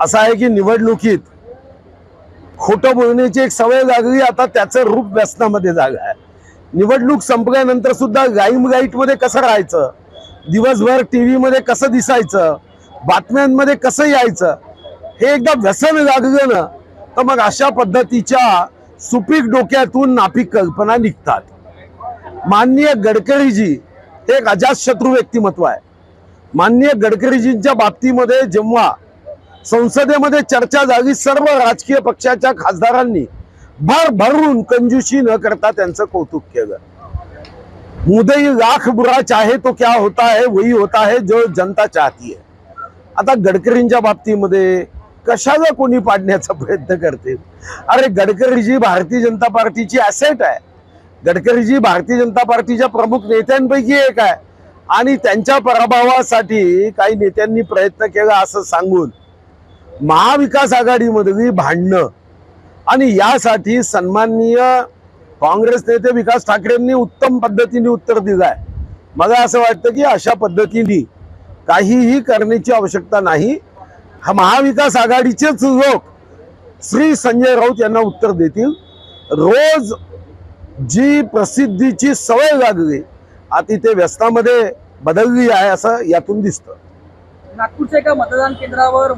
असं आहे की निवडणुकीत खोटं बोलण्याची एक सवय लागली आता त्याचं रूप व्यसनामध्ये जाग आहे. निवडणूक संपल्यानंतर सुद्धा गाईम कसं राहायचं? दिवसभर टी व्हीमध्ये कसं दिसायचं? बातम्यांमध्ये कसं यायचं? हे एकदा व्यसन लागलं ना तर मग अशा पद्धतीच्या सुपीक डोक्यातून नापीक कल्पना निघतात. माननीय गडकरीजी हे एक अजातशत्रू व्यक्तिमत्व आहे. माननीय गडकरीजींच्या बाबतीमध्ये जेव्हा संसदेमध्ये चर्चा झाली सर्व राजकीय पक्षाच्या खासदारांनी भर भरून कंजूशी न करता त्यांचं कौतुक केलं. मुदई लाख बुरा चाहे तो क्या होता है वही होता है जो जनता चाहती है. आता गडकरींच्या बाबतीमध्ये कशाला कोणी पाडण्याचा प्रयत्न करते अरे गडकरीजी भारतीय जनता पार्टीची असेट आहे. गडकरीजी भारतीय जनता पार्टीच्या प्रमुख नेत्यांपैकी एक आहे. आणि त्यांच्या पराभवासाठी काही नेत्यांनी प्रयत्न केला असं सांगून महाविकास आघाडीमधली भांडणं. आणि यासाठी सन्माननीय काँग्रेस नेते विकास ठाकरेंनी उत्तम पद्धतीने उत्तर दिलं आहे मला असं वाटतं की अशा पद्धतीने काहीही करण्याची आवश्यकता नाही. हा महाविकास आघाडीचेच लोक श्री संजय राऊत यांना उत्तर देतील. रोज जी प्रसिद्धीची सवय लागली आता ते व्यसनामध्ये बदलली आहे असं यातून दिसतं. नागपूरच्या एका मतदान केंद्रावर